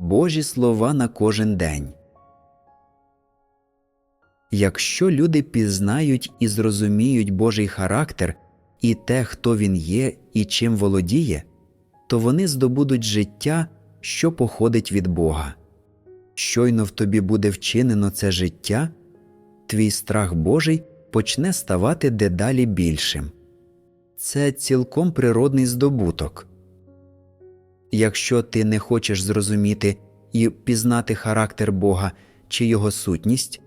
Божі слова на кожен день. Якщо люди пізнають і зрозуміють Божий характер і те, хто він є і чим володіє, то вони здобудуть життя, що походить від Бога. Щойно в тобі буде вчинено це життя, твій страх Божий почне ставати дедалі більшим. Це цілком природний здобуток. Якщо ти не хочеш зрозуміти і пізнати характер Бога чи Його сутність,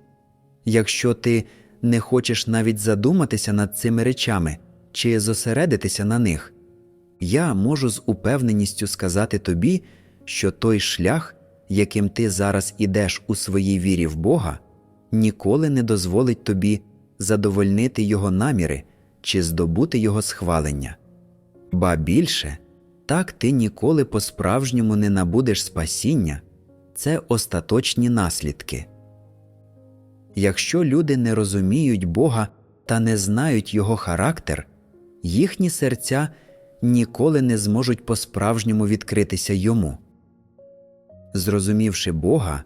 якщо ти не хочеш навіть задуматися над цими речами чи зосередитися на них, я можу з упевненістю сказати тобі, що той шлях, яким ти зараз ідеш у своїй вірі в Бога, ніколи не дозволить тобі задовольнити Його наміри чи здобути Його схвалення. Ба більше, так ти ніколи по-справжньому не набудеш спасіння, це остаточні наслідки. Якщо люди не розуміють Бога та не знають Його характер, їхні серця ніколи не зможуть по-справжньому відкритися йому. Зрозумівши Бога,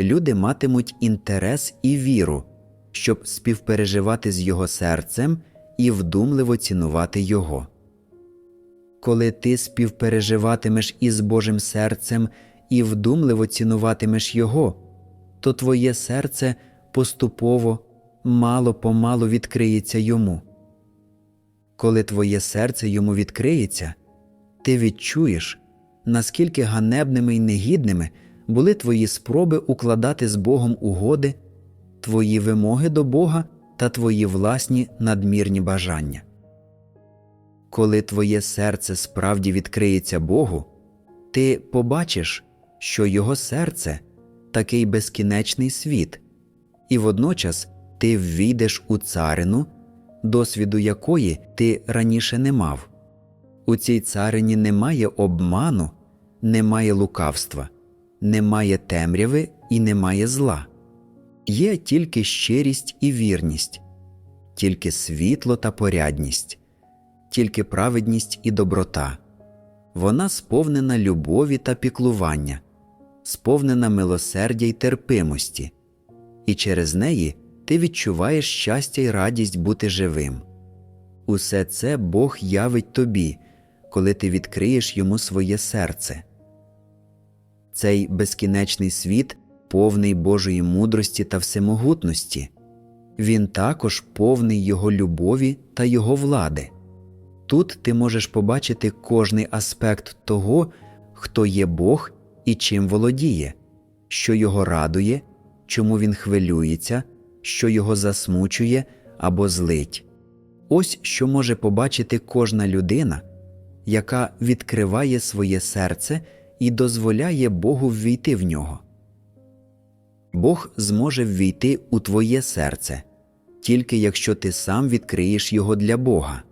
люди матимуть інтерес і віру, щоб співпереживати з Його серцем і вдумливо цінувати Його. Коли ти співпереживатимеш із Божим серцем і вдумливо цінуватимеш Його, то твоє серце поступово, мало помалу відкриється йому. Коли твоє серце йому відкриється, ти відчуєш, наскільки ганебними й негідними були твої спроби укладати з Богом угоди, твої вимоги до Бога та твої власні надмірні бажання. Коли твоє серце справді відкриється Богу, ти побачиш, що Його серце такий безкінечний світ, і водночас ти ввійдеш у царину, досвіду якої ти раніше не мав. У цій царині немає обману, немає лукавства, немає темряви і немає зла. Є тільки щирість і вірність, тільки світло та порядність, тільки праведність і доброта. Вона сповнена любові та піклування, сповнена милосердя й терпимості, і через неї ти відчуваєш щастя й радість бути живим. Усе це Бог явить тобі, коли ти відкриєш йому своє серце. Цей безкінечний світ повний Божої мудрості та всемогутності, він також повний Його любові та Його влади. Тут ти можеш побачити кожний аспект того, хто є Бог і чим володіє, що його радує, чому він хвилюється, що його засмучує або злить. Ось що може побачити кожна людина, яка відкриває своє серце і дозволяє Богу ввійти в нього. Бог зможе ввійти у твоє серце, тільки якщо ти сам відкриєш його для Бога.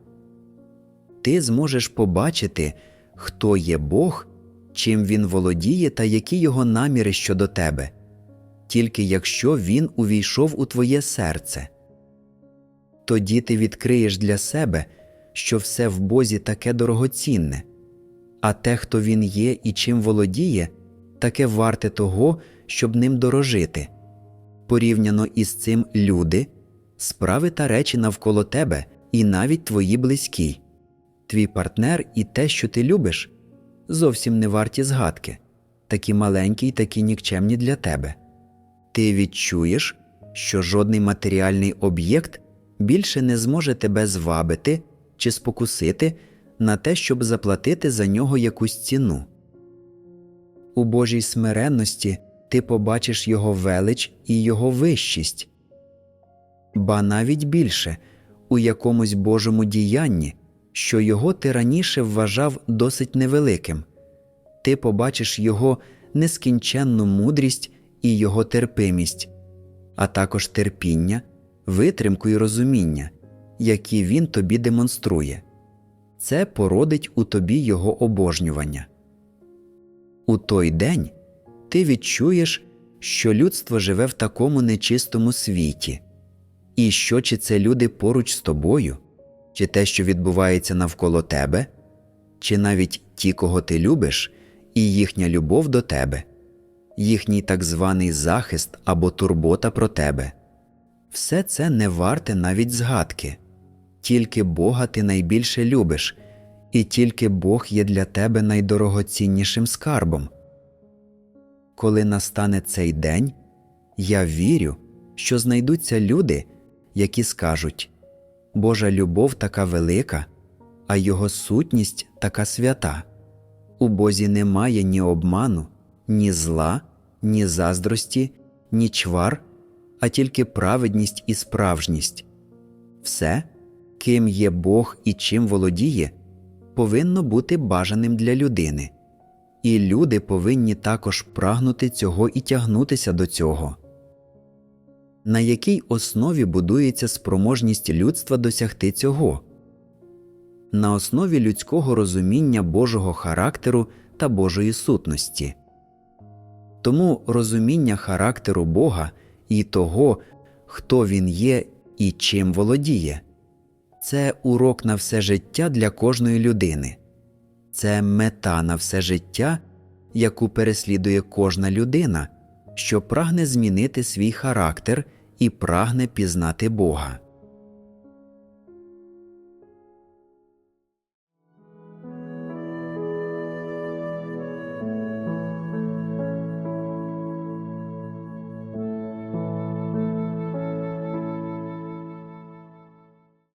Ти зможеш побачити, хто є Бог, чим він володіє та які його наміри щодо тебе, тільки якщо він увійшов у твоє серце. Тоді ти відкриєш для себе, що все в Бозі таке дорогоцінне, а те, хто він є і чим володіє, таке варте того, щоб ним дорожити. Порівняно із цим люди, справи та речі навколо тебе, і навіть твої близькі, твій партнер і те, що ти любиш, зовсім не варті згадки, такі маленькі й такі нікчемні для тебе. Ти відчуєш, що жодний матеріальний об'єкт більше не зможе тебе звабити чи спокусити на те, щоб заплатити за нього якусь ціну. У Божій смиренності ти побачиш Його велич і Його вищість, ба навіть більше у якомусь Божому діянні, що його ти раніше вважав досить невеликим, ти побачиш Його нескінченну мудрість і Його терпимість, а також терпіння, витримку і розуміння, які Він тобі демонструє. Це породить у тобі Його обожнювання. У той день ти відчуєш, що людство живе в такому нечистому світі, і що чи це люди поруч з тобою, чи те, що відбувається навколо тебе, чи навіть ті, кого ти любиш, і їхня любов до тебе, їхній так званий захист або турбота про тебе. Все це не варте навіть згадки, тільки Бога ти найбільше любиш, і тільки Бог є для тебе найдорогоціннішим скарбом. Коли настане цей день, я вірю, що знайдуться люди, які скажуть Божа любов така велика, а Його сутність така свята. У Бозі немає ні обману, ні зла, ні заздрості, ні чвар, а тільки праведність і справжність. Все, ким є Бог і чим володіє, повинно бути бажаним для людини, і люди повинні також прагнути цього і тягнутися до цього. На якій основі будується спроможність людства досягти цього? На основі людського розуміння Божого характеру та Божої сутності. Тому розуміння характеру Бога і того, хто Він є і чим володіє, це урок на все життя для кожної людини, це мета на все життя, яку переслідує кожна людина, що прагне змінити свій характер і прагне пізнати Бога.